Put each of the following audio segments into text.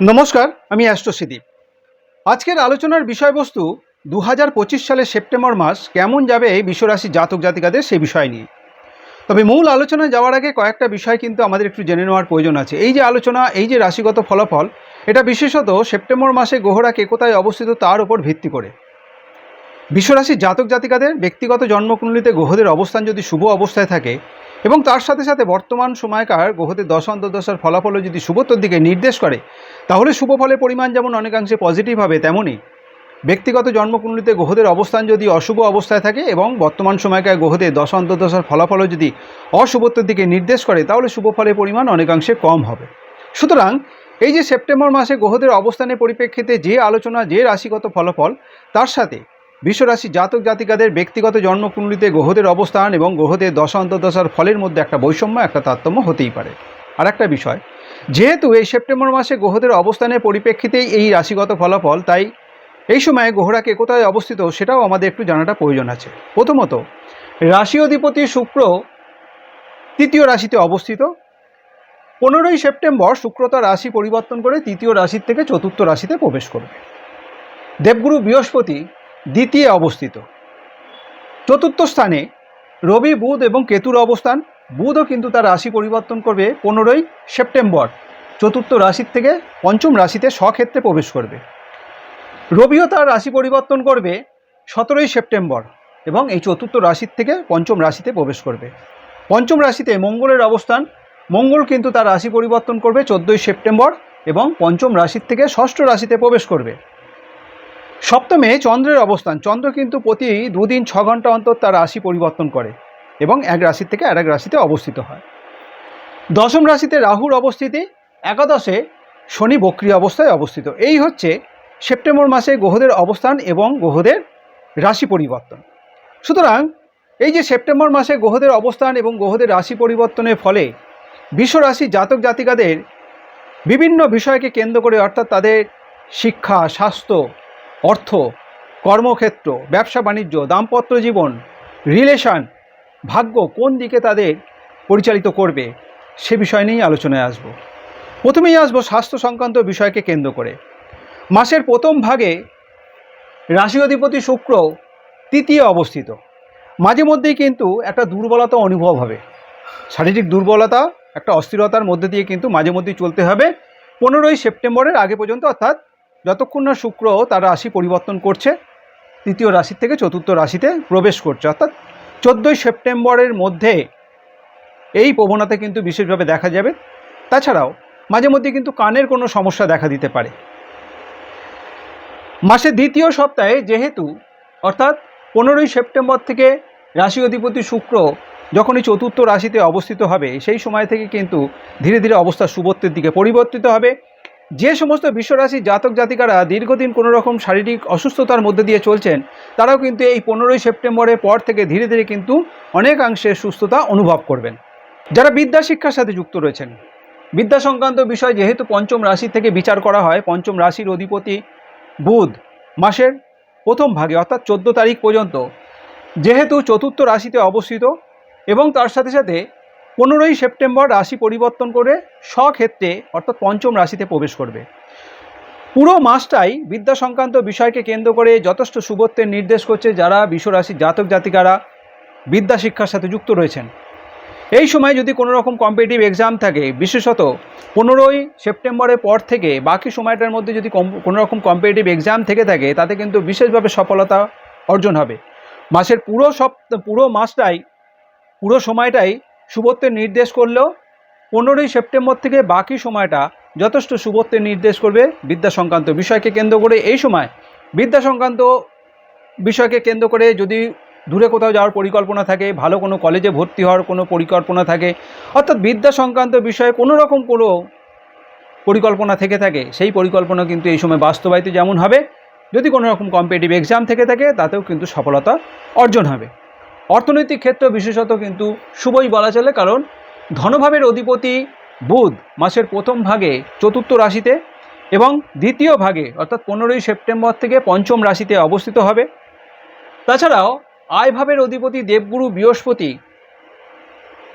নমস্কার, আমি অ্যাস্ট্রোসিদীপ আজকের আলোচনার বিষয়বস্তু দু হাজার পঁচিশ সালের সেপ্টেম্বর মাস কেমন যাবে এই বিশ্বরাশি জাতক জাতিকাদের সেই বিষয় নিয়ে। তবে মূল আলোচনায় যাওয়ার আগে কয়েকটা বিষয় কিন্তু আমাদের একটু জেনে নেওয়ার প্রয়োজন আছে। এই যে আলোচনা, এই যে রাশিগত ফলাফল, এটা বিশেষত সেপ্টেম্বর মাসে গ্রহরা কে কোথায় অবস্থিত তার উপর ভিত্তি করে। বিশ্বরাশির জাতক জাতিকাদের ব্যক্তিগত জন্মকুণ্ডলিতে গ্রহদের অবস্থান যদি শুভ অবস্থায় থাকে এবং তার সাথে সাথে বর্তমান সময়কার গ্রহদের দশ অন্তর্দশার ফলাফলও যদি শুভত্বর দিকে নির্দেশ করে, তাহলে শুভ ফলের পরিমাণ যেমন অনেকাংশে পজিটিভ হবে তেমনই ব্যক্তিগত জন্মকুণ্ডলিতে গ্রহদের অবস্থান যদি অশুভ অবস্থায় থাকে এবং বর্তমান সময়কার গ্রহদের দশ অন্তর্দশার ফলাফলও যদি অশুভত্বর দিকে নির্দেশ করে, তাহলে শুভ ফলের পরিমাণ অনেকাংশে কম হবে। সুতরাং এই যে সেপ্টেম্বর মাসে গ্রহদের অবস্থানের পরিপ্রেক্ষিতে যে আলোচনা, যে রাশিগত ফলাফল, তার সাথে বিশ্বরাশি জাতক জাতিকাদের ব্যক্তিগত জন্মকুণ্ডলিতে গ্রহদের অবস্থান এবং গ্রহদের দশা অন্তর্দশার ফলের মধ্যে একটা বৈষম্য, একটা তারতম্য হতেই পারে। আর একটা বিষয়, যেহেতু এই সেপ্টেম্বর মাসে গ্রহদের অবস্থানের পরিপ্রেক্ষিতেই এই রাশিগত ফলাফল, তাই এই সময়ে গ্রহরাকে কোথায় অবস্থিত সেটাও আমাদের একটু জানাটা প্রয়োজন আছে। প্রথমত, রাশি অধিপতি শুক্র তৃতীয় রাশিতে অবস্থিত। পনেরোই সেপ্টেম্বর শুক্র তার রাশি পরিবর্তন করে তৃতীয় রাশির থেকে চতুর্থ রাশিতে প্রবেশ করবে। দেবগুরু বৃহস্পতি দ্বিতীয় অবস্থিত। চতুর্থ স্থানে রবি, বুধ এবং কেতুর অবস্থান। বুধও কিন্তু তার রাশি পরিবর্তন করবে পনেরোই সেপ্টেম্বর। চতুর্থ রাশির থেকে পঞ্চম রাশিতে স্বক্ষেত্রে প্রবেশ করবে। রবিও তার রাশি পরিবর্তন করবে সতেরোই সেপ্টেম্বর এবং এই চতুর্থ রাশির থেকে পঞ্চম রাশিতে প্রবেশ করবে। পঞ্চম রাশিতে মঙ্গলের অবস্থান। মঙ্গল কিন্তু তার রাশি পরিবর্তন করবে চোদ্দোই সেপ্টেম্বর এবং পঞ্চম রাশির থেকে ষষ্ঠ রাশিতে প্রবেশ করবে। সপ্তমে চন্দ্রের অবস্থান। চন্দ্র কিন্তু প্রতি দুদিন ছ ঘণ্টা অন্তর তার রাশি পরিবর্তন করে এবং এক রাশি থেকে আর এক রাশিতে অবস্থিত হয়। দশম রাশিতে রাহুর অবস্থিতি, একাদশে শনি বক্রিয় অবস্থায় অবস্থিত। এই হচ্ছে সেপ্টেম্বর মাসে গ্রহদের অবস্থান এবং গ্রহদের রাশি পরিবর্তন। সুতরাং এই যে সেপ্টেম্বর মাসে গ্রহদের অবস্থান এবং গ্রহদের রাশি পরিবর্তনের ফলে বিশ্বরাশি জাতক জাতিকাদের বিভিন্ন বিষয়কে কেন্দ্র করে অর্থাৎ তাদের শিক্ষা, স্বাস্থ্য অর্থ, কর্মক্ষেত্র, ব্যবসা, বাণিজ্য, দাম্পত্য জীবন রিলেশন ভাগ্য কোন দিকে তাদের পরিচালিত করবে, সে বিষয় নিয়েই আলোচনায় আসব। প্রথমেই আসব স্বাস্থ্য সংক্রান্ত বিষয়কে কেন্দ্র করে। মাসের প্রথম ভাগে রাশি অধিপতি শুক্র তৃতীয় অবস্থিত। মাঝে মধ্যেই কিন্তু একটা দুর্বলতা অনুভব হবে। শারীরিক দুর্বলতা, একটা অস্থিরতার মধ্যে দিয়ে কিন্তু মাঝে মধ্যেই চলতে হবে। পনেরোই সেপ্টেম্বরের আগে পর্যন্ত অর্থাৎ যতক্ষণ না শুক্র তার রাশি পরিবর্তন করছে, তৃতীয় রাশি থেকে চতুর্থ রাশিতে প্রবেশ করছে। অর্থাৎ চোদ্দোই সেপ্টেম্বরের মধ্যে এই প্রবণতা কিন্তু বিশেষভাবে দেখা যাবে। তাছাড়াও মাঝে মধ্যে কিন্তু কানের কোনো সমস্যা দেখা দিতে পারে। মাসের দ্বিতীয় সপ্তাহে যেহেতু, অর্থাৎ পনেরোই সেপ্টেম্বর থেকে রাশি অধিপতি শুক্র যখনই চতুর্থ রাশিতে অবস্থিত হবে, সেই সময় থেকে কিন্তু ধীরে ধীরে অবস্থা শুভত্বের দিকে পরিবর্তিত হবে। যে সমস্ত বিশ্বরাশি জাতক জাতিকারা দীর্ঘদিন কোনো রকম শারীরিক অসুস্থতার মধ্যে দিয়ে চলছেন, তারাও কিন্তু এই পনেরোই সেপ্টেম্বরের পর থেকে ধীরে ধীরে কিন্তু অনেকাংশে সুস্থতা অনুভব করবেন। যারা বিদ্যা শিক্ষার সাথে যুক্ত রয়েছেন, বিদ্যা সংক্রান্ত বিষয় যেহেতু পঞ্চম রাশি থেকে বিচার করা হয়, পঞ্চম রাশির অধিপতি বুধ মাসের প্রথম ভাগে অর্থাৎ চোদ্দ তারিখ পর্যন্ত, যেহেতু চতুর্থ রাশিতে অবস্থিত এবং তার সাথে সাথে পনেরোই সেপ্টেম্বর রাশি পরিবর্তন করে স্বক্ষেত্রে, অর্থাৎ পঞ্চম রাশিতে প্রবেশ করবে। পুরো মাসটাই বিদ্যা সংক্রান্ত বিষয়কে কেন্দ্র করে যথেষ্ট শুভত্বের নির্দেশ করছে যারা বিশ্বরাশির জাতক জাতিকারা বিদ্যা শিক্ষার সাথে যুক্ত রয়েছেন। এই সময় যদি কোনো রকম কম্পিটিটিভ এক্সাম থাকে, বিশেষত পনেরোই সেপ্টেম্বরের পর থেকে বাকি সময়টার মধ্যে যদি কোনো রকম কম্পিটিটিভ এক্সাম থেকে থাকে, তাতে কিন্তু বিশেষভাবে সফলতা অর্জন হবে। মাসের পুরো সপ পুরো মাসটাই, পুরো সময়টাই শুভত্বের নির্দেশ করলেও পনেরোই সেপ্টেম্বর থেকে বাকি সময়টা যথেষ্ট শুভত্বের নির্দেশ করবে বিদ্যা সংক্রান্ত বিষয়কে কেন্দ্র করে। এই সময় বিদ্যা সংক্রান্ত বিষয়কে কেন্দ্র করে যদি দূরে কোথাও যাওয়ার পরিকল্পনা থাকে, ভালো কোনো কলেজে ভর্তি হওয়ার কোনো পরিকল্পনা থাকে, অর্থাৎ বিদ্যা সংক্রান্ত বিষয়ে কোনো রকম কোনো পরিকল্পনা থেকে থাকে, সেই পরিকল্পনা কিন্তু এই সময় বাস্তবায়িত যেমন হবে, যদি কোনো রকম কম্পিটিটিভ এক্সাম থেকে থাকে, তাতেও কিন্তু সফলতা অর্জন হবে। অর্থনৈতিক ক্ষেত্র বিশেষত কিন্তু শুভই বলা চলে, কারণ ধনভাবের অধিপতি বুধ মাসের প্রথম ভাগে চতুর্থ রাশিতে এবং দ্বিতীয় ভাগে, অর্থাৎ পনেরোই সেপ্টেম্বর থেকে পঞ্চম রাশিতে অবস্থিত হবে। তাছাড়াও আয়ভাবের অধিপতি দেবগুরু বৃহস্পতি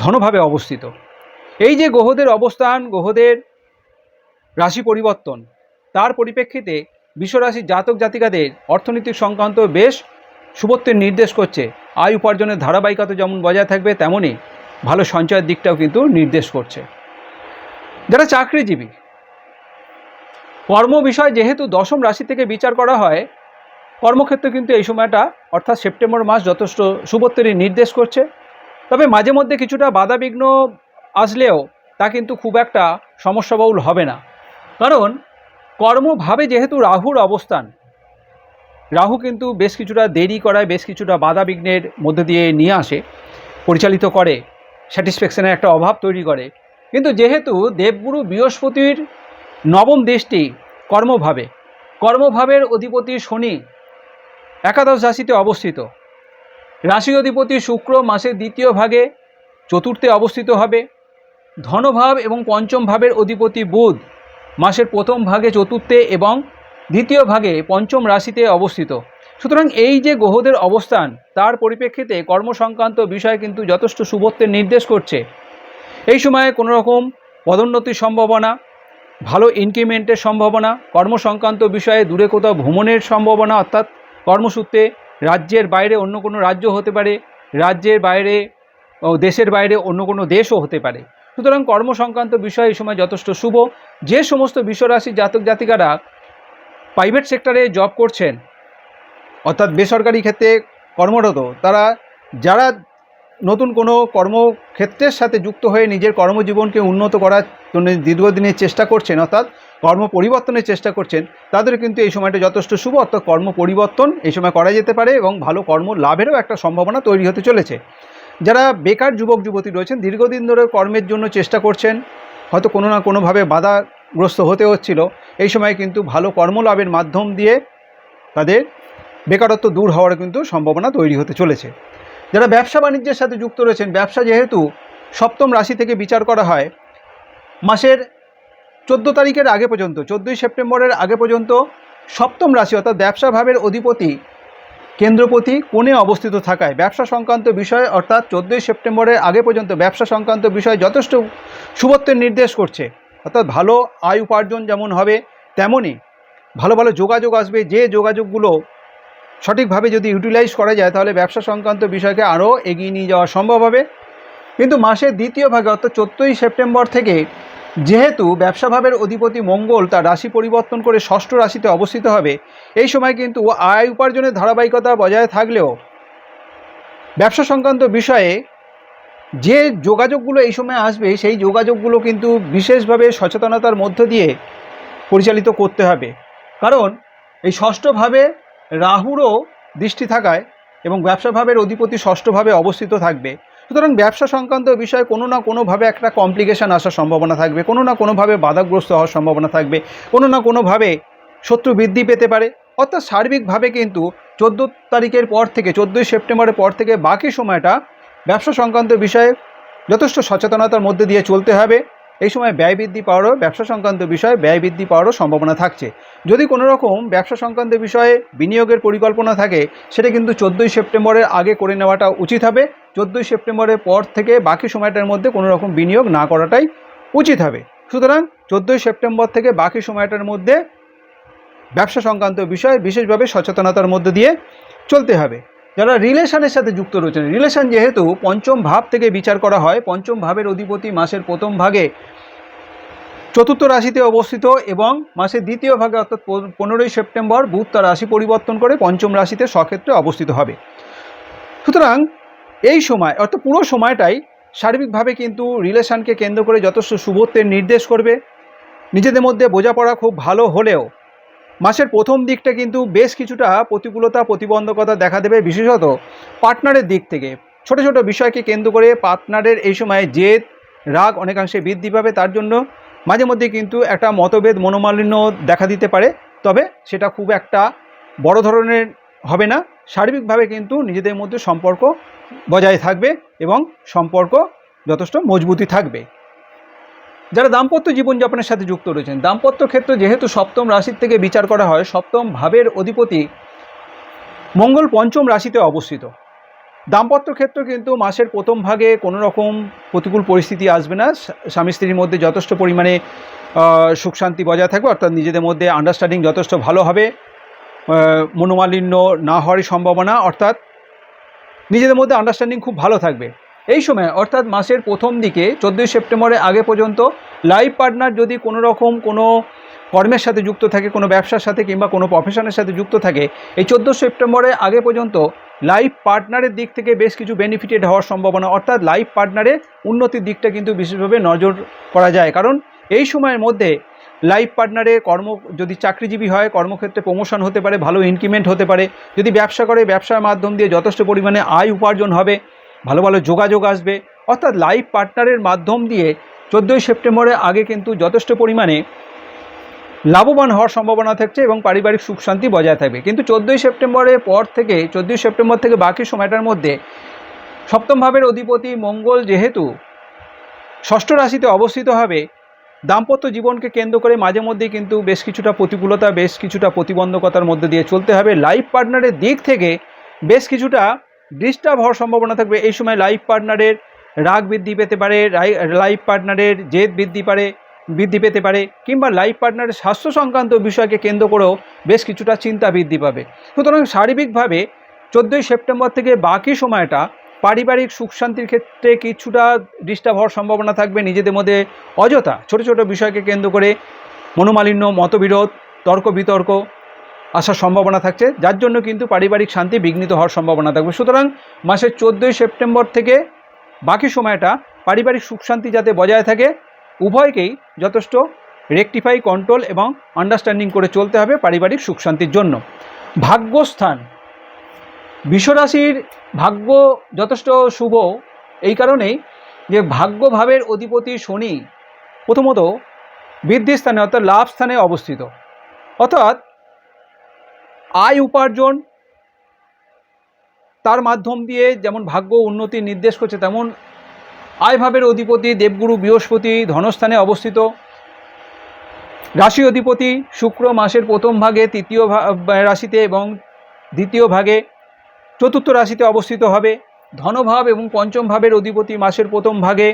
ধনভাবে অবস্থিত। এই যে গ্রহদের অবস্থান, গ্রহদের রাশি পরিবর্তন, তার পরিপ্রেক্ষিতে বিশ্বরাশির জাতক জাতিকাদের অর্থনৈতিক সংক্রান্ত বেশ শুভত্বের নির্দেশ করছে। আয় উপার্জনের ধারাবাহিকতা যেমন বজায় থাকবে তেমনই ভালো সঞ্চয়ের দিকটাও কিন্তু নির্দেশ করছে। যারা চাকরিজীবী, কর্ম বিষয় যেহেতু দশম রাশি থেকে বিচার করা হয়, কর্মক্ষেত্রে কিন্তু এই সময়টা, অর্থাৎ সেপ্টেম্বর মাস যথেষ্ট শুভত্বেরই নির্দেশ করছে। তবে মাঝে মধ্যে কিছুটা বাধাবিঘ্ন আসলেও তা কিন্তু খুব একটা সমস্যাবহুল হবে না। কারণ কর্মভাবে যেহেতু রাহুর অবস্থান রাহু কিন্তু বেশ কিছুটা দেরি করায়, বেশ কিছুটা বাধা বিঘ্নের মধ্যে দিয়ে নিয়ে আসে, পরিচালিত করে স্যাটিসফ্যাকশনের একটা অভাব তৈরি করে। কিন্তু যেহেতু দেবগুরু বৃহস্পতির নবম দেশটি কর্মভাবে, কর্মভাবের অধিপতি শনি একাদশ রাশিতে অবস্থিত। রাশি অধিপতি শুক্র মাসের দ্বিতীয় ভাগে চতুর্থে অবস্থিত হবে। ধনভাব এবং পঞ্চম ভাবের অধিপতি বুধ মাসের প্রথম ভাগে চতুর্থে এবং দ্বিতীয় ভাগে পঞ্চম রাশিতে অবস্থিত। সুতরাং এই যে গ্রহদের অবস্থান, তার পরিপ্রেক্ষিতে কর্মসংক্রান্ত বিষয় কিন্তু যথেষ্ট শুভত্বের নির্দেশ করছে। এই সময়ে কোনো রকম পদোন্নতির সম্ভাবনা, ভালো ইনক্রিমেন্টের সম্ভাবনা, কর্মসংক্রান্ত বিষয়ে দূরে কোথাও ভ্রমণের সম্ভাবনা, অর্থাৎ কর্মসূত্রে রাজ্যের বাইরে অন্য কোনো রাজ্য হতে পারে, রাজ্যের বাইরে দেশের বাইরে অন্য কোনো দেশও হতে পারে। সুতরাং কর্মসংক্রান্ত বিষয় এই সময় যথেষ্ট শুভ। যে সমস্ত বিশ্বরাশি জাতক জাতিকারা প্রাইভেট সেক্টরে জব করছেন, অর্থাৎ বেসরকারি ক্ষেত্রে কর্মরত, তারা যারা নতুন কোনো কর্মক্ষেত্রের সাথে যুক্ত হয়ে নিজের কর্মজীবনকে উন্নত করার জন্য দীর্ঘদিনের চেষ্টা করছেন, অর্থাৎ কর্ম পরিবর্তনের চেষ্টা করছেন, তাদের কিন্তু এই সময়টা যথেষ্ট শুভ। অর্থাৎ কর্ম পরিবর্তন এই সময় করা যেতে পারে এবং ভালো কর্ম লাভেরও একটা সম্ভাবনা তৈরি হতে চলেছে। যারা বেকার যুবক যুবতী রয়েছেন, দীর্ঘদিন ধরে কর্মের জন্য চেষ্টা করছেন, হয়তো কোনো না কোনোভাবে বাধাগ্রস্ত হতে হচ্ছিল। এই সময় কিন্তু ভালো কর্মলাভের মাধ্যম দিয়ে তাদের বেকারত্ব দূর হওয়ার কিন্তু সম্ভাবনা তৈরি হতে চলেছে। যারা ব্যবসা বাণিজ্যের সাথে যুক্ত রয়েছেন, ব্যবসা যেহেতু সপ্তম রাশি থেকে বিচার করা হয়, মাসের চোদ্দ তারিখের আগে পর্যন্ত, চোদ্দোই সেপ্টেম্বরের আগে পর্যন্ত সপ্তম রাশি অর্থাৎ ব্যবসা ভাবের অধিপতি কেন্দ্রপতি কোণে অবস্থিত থাকায়, ব্যবসা সংক্রান্ত বিষয় অর্থাৎ চোদ্দোই সেপ্টেম্বরের আগে পর্যন্ত ব্যবসা সংক্রান্ত বিষয় যথেষ্ট শুভত্বের নির্দেশ করছে। অর্থাৎ ভালো আয় উপার্জন যেমন হবে তেমনই ভালো ভালো যোগাযোগ আসবে। যে যোগাযোগগুলো সঠিকভাবে যদি ইউটিলাইজ করা যায়, তাহলে ব্যবসা সংক্রান্ত বিষয়কে আরও এগিয়ে নিয়ে যাওয়া সম্ভব হবে। কিন্তু মাসের দ্বিতীয় ভাগে, অর্থাৎ চোদ্দোই সেপ্টেম্বর থেকে, যেহেতু ব্যবসাভাবের অধিপতি মঙ্গল তার রাশি পরিবর্তন করে ষষ্ঠ রাশিতে অবস্থিত হবে, এই সময় কিন্তু আয় উপার্জনের ধারাবাহিকতা বজায় থাকলেও ব্যবসা সংক্রান্ত বিষয়ে যে যোগাযোগগুলো এই সময় আসবে, সেই যোগাযোগগুলো কিন্তু বিশেষভাবে সচেতনতার মধ্য দিয়ে পরিচালিত করতে হবে। কারণ এই ষষ্ঠভাবে রাহুরও দৃষ্টি থাকায় এবং ব্যবসাভাবের অধিপতি ষষ্ঠভাবে অবস্থিত থাকবে। সুতরাং ব্যবসা সংক্রান্ত বিষয়ে কোনো না কোনোভাবে একটা কমপ্লিকেশান আসার সম্ভাবনা থাকবে, কোনো না কোনোভাবে বাধাগ্রস্ত হওয়ার সম্ভাবনা থাকবে, কোনো না কোনোভাবে শত্রু বৃদ্ধি পেতে পারে। অর্থাৎ সার্বিকভাবে কিন্তু চোদ্দ তারিখের পর থেকে, চোদ্দোই সেপ্টেম্বরের পর থেকে বাকি সময়টা ব্যবসা সংক্রান্ত বিষয়ে যথেষ্ট সচেতনতার মধ্যে দিয়ে চলতে হবে। এই সময় ব্যয় বৃদ্ধি পাওয়ারও ব্যবসা সংক্রান্ত বিষয়ে ব্যয় বৃদ্ধি পাওয়ারও সম্ভাবনা থাকছে। যদি কোনো রকম ব্যবসা সংক্রান্ত বিষয়ে বিনিয়োগের পরিকল্পনা থাকে, সেটা কিন্তু চোদ্দোই সেপ্টেম্বরের আগে করে নেওয়াটা উচিত হবে। চোদ্দোই সেপ্টেম্বরের পর থেকে বাকি সময়টার মধ্যে কোনো রকম বিনিয়োগ না করাটাই উচিত হবে। সুতরাং চোদ্দোই সেপ্টেম্বর থেকে বাকি সময়টার মধ্যে ব্যবসা সংক্রান্ত বিষয়ে বিশেষভাবে সচেতনতার মধ্যে দিয়ে চলতে হবে। যারা রিলেশনের সাথে যুক্ত রয়েছেন, রিলেশন যেহেতু পঞ্চম ভাব থেকে বিচার করা হয়, পঞ্চম ভাবের অধিপতি মাসের প্রথম ভাগে চতুর্থ রাশিতে অবস্থিত এবং মাসের দ্বিতীয় ভাগে অর্থাৎ পনেরোই সেপ্টেম্বর বুধ তার রাশি পরিবর্তন করে পঞ্চম রাশিতে স্বক্ষেত্রে অবস্থিত হবে। সুতরাং এই সময়, অর্থাৎ পুরো সময়টাই সার্বিকভাবে কিন্তু রিলেশনকে কেন্দ্র করে যথেষ্ট শুভত্বের নির্দেশ করবে। নিজেদের মধ্যে বোঝাপড়া খুব ভালো হলেও মাসের প্রথম দিকটা কিন্তু বেশ কিছুটা প্রতিকূলতা, প্রতিবন্ধকতা দেখা দেবে বিশেষত পার্টনারের দিক থেকে। ছোট ছোট বিষয়কে কেন্দ্র করে পার্টনারের এই সময় জেদ, রাগ অনেকাংশে বৃদ্ধি পাবে, তার জন্য মাঝে মধ্যে কিন্তু একটা মতভেদ, মনোমালিন্য দেখা দিতে পারে। তবে সেটা খুব একটা বড় ধরনের হবে না। সার্বিকভাবে কিন্তু নিজেদের মধ্যে সম্পর্ক বজায় থাকবে এবং সম্পর্ক যথেষ্ট মজবুতি থাকবে। যারা দাম্পত্য জীবনযাপনের সাথে যুক্ত রয়েছেন, দাম্পত্য ক্ষেত্রে যেহেতু সপ্তম রাশির থেকে বিচার করা হয়, সপ্তম ভাবের অধিপতি মঙ্গল পঞ্চম রাশিতে অবস্থিত। দাম্পত্য ক্ষেত্র কিন্তু মাসের প্রথম ভাগে কোনো রকম প্রতিকূল পরিস্থিতি আসবে না। স্বা- স্বামী স্ত্রীর মধ্যে যথেষ্ট পরিমাণে সুখ শান্তি বজায় থাকবে, অর্থাৎ নিজেদের মধ্যে আন্ডারস্ট্যান্ডিং যথেষ্ট ভালো হবে। মনোমালিন্য না হওয়ারই সম্ভাবনা, অর্থাৎ নিজেদের মধ্যে আন্ডারস্ট্যান্ডিং খুব ভালো থাকবে। এই সময়, অর্থাৎ মাসের প্রথম দিকে, চোদ্দোই সেপ্টেম্বরের আগে পর্যন্ত লাইফ পার্টনার যদি কোনো রকম কোনো কর্মের সাথে যুক্ত থাকে, কোনো ব্যবসার সাথে কিংবা কোনো প্রফেশনের সাথে যুক্ত থাকে, এই চোদ্দ সেপ্টেম্বরের আগে পর্যন্ত লাইফ পার্টনারের দিক থেকে বেশ কিছু বেনিফিটেড হওয়ার সম্ভাবনা, অর্থাৎ লাইফ পার্টনারের উন্নতির দিকটা কিন্তু বিশেষভাবে নজর করা যায়। কারণ এই সময়ের মধ্যে লাইফ পার্টনারে কর্ম, যদি চাকরিজীবী হয়, কর্মক্ষেত্রে প্রমোশন হতে পারে, ভালো ইনক্রিমেন্ট হতে পারে। যদি ব্যবসা করে, ব্যবসার মাধ্যম দিয়ে যথেষ্ট পরিমাণে আয় উপার্জন হবে ভালো ভালো যোগাযোগ আসবে। অর্থাৎ লাইফ পার্টনারের মাধ্যম দিয়ে চোদ্দোই সেপ্টেম্বরের আগে কিন্তু যথেষ্ট পরিমাণে লাভবান হওয়ার সম্ভাবনা থাকছে এবং পারিবারিক সুখ শান্তি বজায় থাকবে। কিন্তু চোদ্দোই সেপ্টেম্বরের পর থেকে, চোদ্দোই সেপ্টেম্বর থেকে বাকি সময়টার মধ্যে সপ্তম ভাবের অধিপতি মঙ্গল যেহেতু ষষ্ঠ রাশিতে অবস্থিত হবে, দাম্পত্য জীবনকে কেন্দ্র করে মাঝে মধ্যেই কিন্তু বেশ কিছুটা প্রতিকূলতা, বেশ কিছুটা প্রতিবন্ধকতার মধ্যে দিয়ে চলতে হবে। লাইফ পার্টনারের দিক থেকে বেশ কিছুটা ডিস্টার্ব হওয়ার সম্ভাবনা থাকবে। এই সময় লাইফ পার্টনারের রাগ বৃদ্ধি পেতে পারে লাইফ পার্টনারের জেদ বৃদ্ধি পারে, বৃদ্ধি পেতে পারে, কিংবা লাইফ পার্টনারের স্বাস্থ্য সংক্রান্ত বিষয়কে কেন্দ্র করেও বেশ কিছুটা চিন্তা বৃদ্ধি পাবে। সুতরাং শারীরিকভাবে চোদ্দোই সেপ্টেম্বর থেকে বাকি সময়টা পারিবারিক সুখ শান্তির ক্ষেত্রে কিছুটা ডিস্টার্ব হওয়ার সম্ভাবনা থাকবে। নিজেদের মধ্যে অযথা ছোট ছোট বিষয়কে কেন্দ্র করে মনোমালিন্য, মতবিরোধ তর্ক বিতর্ক আসার সম্ভাবনা থাকছে। যার জন্য কিন্তু পারিবারিক শান্তি বিঘ্নিত হওয়ার সম্ভাবনা থাকবে। সুতরাং মাসের চোদ্দোই সেপ্টেম্বর থেকে বাকি সময়টা পারিবারিক সুখ শান্তি যাতে বজায় থাকে, উভয়কেই যথেষ্ট রেকটিফাই কন্ট্রোল এবং আন্ডারস্ট্যান্ডিং করে চলতে হবে পারিবারিক সুখ শান্তির জন্য। ভাগ্যস্থান। বিশ্বরাশির ভাগ্য যথেষ্ট শুভ। এই কারণেই যে ভাগ্যভাবের অধিপতি শনি প্রথমত বৃদ্ধি স্থানে অর্থাৎ লাভ স্থানে অবস্থিত। অর্থাৎ আয় উপার্জন তার মাধ্যম দিয়ে যেমন ভাগ্য উন্নতি নির্দেশ করছে, তেমন আয়ভাবের অধিপতি দেবগুরু বৃহস্পতি ধনস্থানে অবস্থিত। রাশি অধিপতি শুক্র মাসের প্রথম ভাগে, তৃতীয় রাশিতে এবং দ্বিতীয় ভাগে, চতুর্থ রাশিতে অবস্থিত হবে। ধনভাব এবং পঞ্চম ভাবের অধিপতি মাসের প্রথম ভাগে,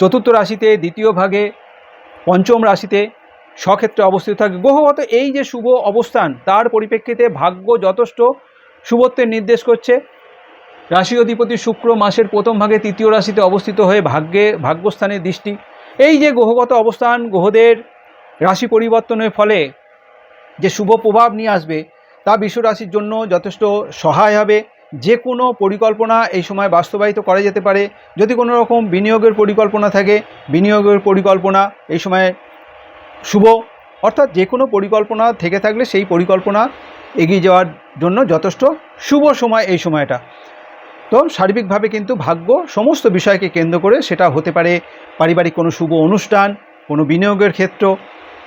চতুর্থ রাশিতে, দ্বিতীয় ভাগে, পঞ্চম রাশিতে স্বক্ষেত্রে অবস্থিত থাকে। গ্রহগত এই যে শুভ অবস্থান, তার পরিপ্রেক্ষিতে ভাগ্য যথেষ্ট শুভত্বের নির্দেশ করছে। রাশি অধিপতি শুক্র মাসের প্রথম ভাগে তৃতীয় রাশিতে অবস্থিত হয়ে ভাগ্যে ভাগ্যস্থানের দৃষ্টি। এই যে গ্রহগত অবস্থান, গ্রহদের রাশি পরিবর্তনের ফলে যে শুভ প্রভাব নিয়ে আসবে, তা বিশ্ব রাশির জন্য যথেষ্ট সহায় হবে। যে কোনো পরিকল্পনা এই সময় বাস্তবায়িত করা যেতে পারে। যদি কোনো রকম বিনিয়োগের পরিকল্পনা থাকে, বিনিয়োগের পরিকল্পনা এই সময় শুভ। অর্থাৎ যে কোনো পরিকল্পনা থেকে থাকলে সেই পরিকল্পনা এগিয়ে যাওয়ার জন্য যথেষ্ট শুভ সময় এই সময়টা। তো সার্বিকভাবে কিন্তু ভাগ্য সমস্ত বিষয়কে কেন্দ্র করে সেটা হতে পারে পারিবারিক কোনো শুভ অনুষ্ঠান, কোনো বিনিয়োগের ক্ষেত্র,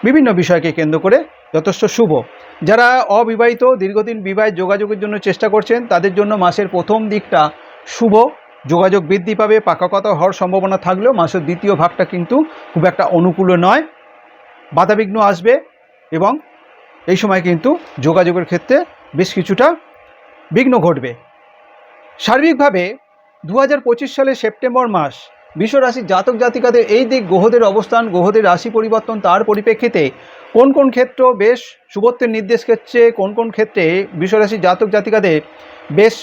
বিভিন্ন বিষয়কে কেন্দ্র করে যথেষ্ট শুভ। যারা অবিবাহিত, দীর্ঘদিন বিবাহের যোগাযোগের জন্য চেষ্টা করছেন, তাদের জন্য মাসের প্রথম দিকটা শুভ। যোগাযোগ বৃদ্ধি পাবে, পাকা কথা হওয়ার সম্ভাবনা থাকলেও মাসের দ্বিতীয় ভাগটা কিন্তু খুব একটা অনুকূল নয়। বাধাবিঘ্ন আসবে এবং এই সময় কিন্তু যোগাযোগের ক্ষেত্রে বেশ কিছুটা বিঘ্ন ঘটবে। সার্বিকভাবে দু হাজার পঁচিশ সালের সেপ্টেম্বর মাস বিশ্বরাশির জাতক জাতিকাদের এই দিক গ্রহদের অবস্থান, গ্রহদের রাশি পরিবর্তন তার পরিপ্রেক্ষিতে কোন কোন ক্ষেত্র বেশ শুভত্বের নির্দেশ ক্ষেত্রে কোন কোন ক্ষেত্রে বিশ্বরাশির জাতক জাতিকাদের বেশ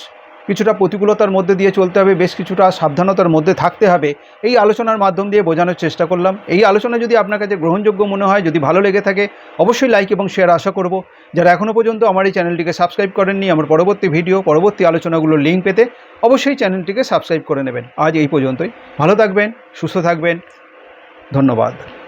কিছুটা প্রতিকূলতার মধ্যে দিয়ে চলতে হবে, বেশ কিছুটা সাবধানতার মধ্যে থাকতে হবে। এই আলোচনার মাধ্যম দিয়ে বোঝানোর চেষ্টা করলাম। এই আলোচনা যদি আপনার কাছে গ্রহণযোগ্য মনে হয়, যদি ভালো লেগে থাকে, অবশ্যই লাইক এবং শেয়ার আশা করব। যারা এখনও পর্যন্ত আমার এই চ্যানেলটিকে সাবস্ক্রাইব করেননি, আমার পরবর্তী ভিডিও পরবর্তী আলোচনাগুলোর লিঙ্ক পেতে অবশ্যই চ্যানেলটিকে সাবস্ক্রাইব করে নেবেন। আজ এই পর্যন্তই। ভালো থাকবেন, সুস্থ থাকবেন। ধন্যবাদ।